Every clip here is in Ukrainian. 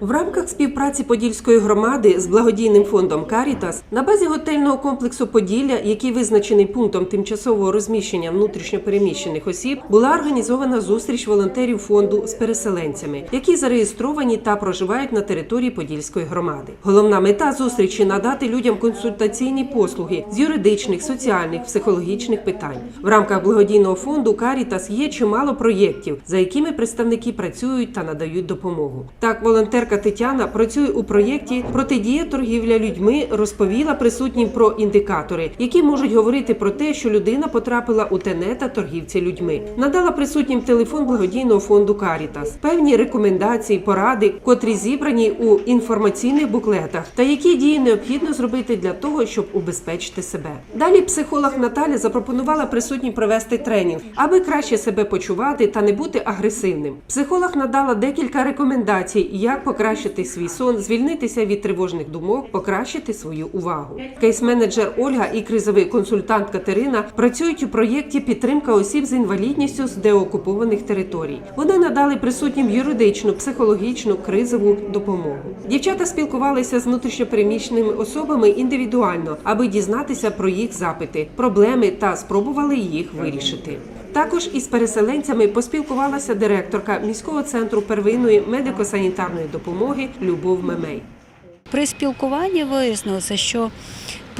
В рамках співпраці Подільської громади з благодійним фондом Карітас на базі готельного комплексу Поділля, який визначений пунктом тимчасового розміщення внутрішньопереміщених осіб, була організована зустріч волонтерів фонду з переселенцями, які зареєстровані та проживають на території Подільської громади. Головна мета зустрічі надати людям консультаційні послуги з юридичних, соціальних, психологічних питань. В рамках благодійного фонду Карітас є чимало проєктів, за якими представники працюють та надають допомогу. Так, волонтерка Тетяна працює у проєкті Протидія торгівля людьми розповіла присутнім про індикатори, які можуть говорити про те, що людина потрапила у тенета торгівця людьми. Надала присутнім телефон благодійного фонду Карітас, певні рекомендації, поради, котрі зібрані у інформаційних буклетах, та які дії необхідно зробити для того, щоб убезпечити себе. Далі психолог Наталя запропонувала присутнім провести тренінг, аби краще себе почувати та не бути агресивним. Психолог надала декілька рекомендацій, як покращити свій сон, звільнитися від тривожних думок, покращити свою увагу. Кейс-менеджер Ольга і кризовий консультант Катерина працюють у проєкті підтримка осіб з інвалідністю з деокупованих територій. Вони надали присутнім юридичну, психологічну, кризову допомогу. Дівчата спілкувалися з внутрішньопереміщеними особами індивідуально, аби дізнатися про їх запити, проблеми та спробували їх вирішити. Також із переселенцями поспілкувалася директорка міського центру первинної медико-санітарної допомоги Любов Мемей. При спілкуванні вияснилося, що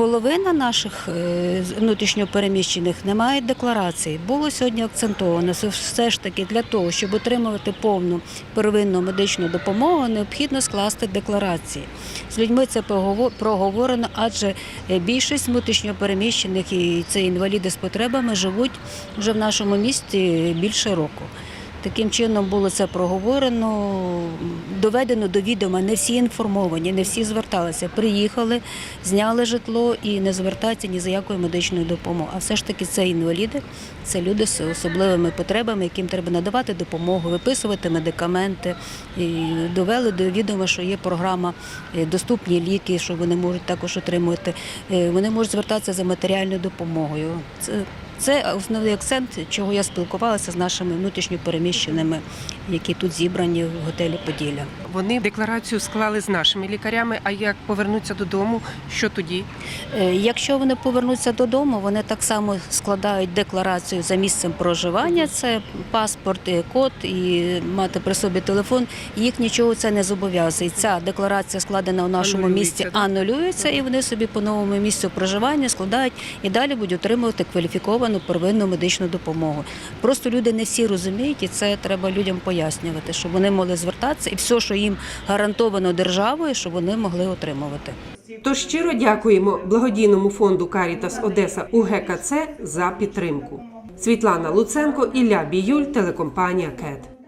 половина наших е, внутрішньопереміщених не мають декларації. Було сьогодні акцентовано, все ж таки для того, щоб отримувати повну первинну медичну допомогу, необхідно скласти декларації. З людьми це проговорено, адже е, більшість внутрішньопереміщених і це інваліди з потребами живуть вже в нашому місті більше року. Таким чином було це проговорено, доведено до відома. Не всі інформовані, не всі зверталися. Приїхали, зняли житло і не звертаються ні за якою медичною допомогою. А все ж таки це інваліди, це люди з особливими потребами, яким треба надавати допомогу, виписувати медикаменти. І довели до відома, що є програма е, доступні ліки, що вони можуть також отримувати. Е, Вони можуть звертатися за матеріальною допомогою. Це це основний акцент, чого я спілкувалася з нашими внутрішньопереміщеними, які тут зібрані в готелі Поділля. Вони декларацію склали з нашими лікарями. А як повернуться додому, що тоді? Е, Якщо вони повернуться додому, вони так само складають декларацію за місцем проживання. Це паспорт, код і мати при собі телефон. Їх нічого це не зобов'язує. Ця декларація складена у нашому місті, анулюється, і вони собі по новому місцю проживання складають і далі будуть отримувати кваліфіковану первинну медичну допомогу. Просто люди не всі розуміють, і це треба людям пояснювати, щоб вони могли звертатися, і все, що їм гарантовано державою, щоб вони могли отримувати. Тож щиро дякуємо благодійному фонду Карітас Одеса УГКЦ за підтримку. Світлана Луценко, Ілля Біюль, телекомпанія КЕТ.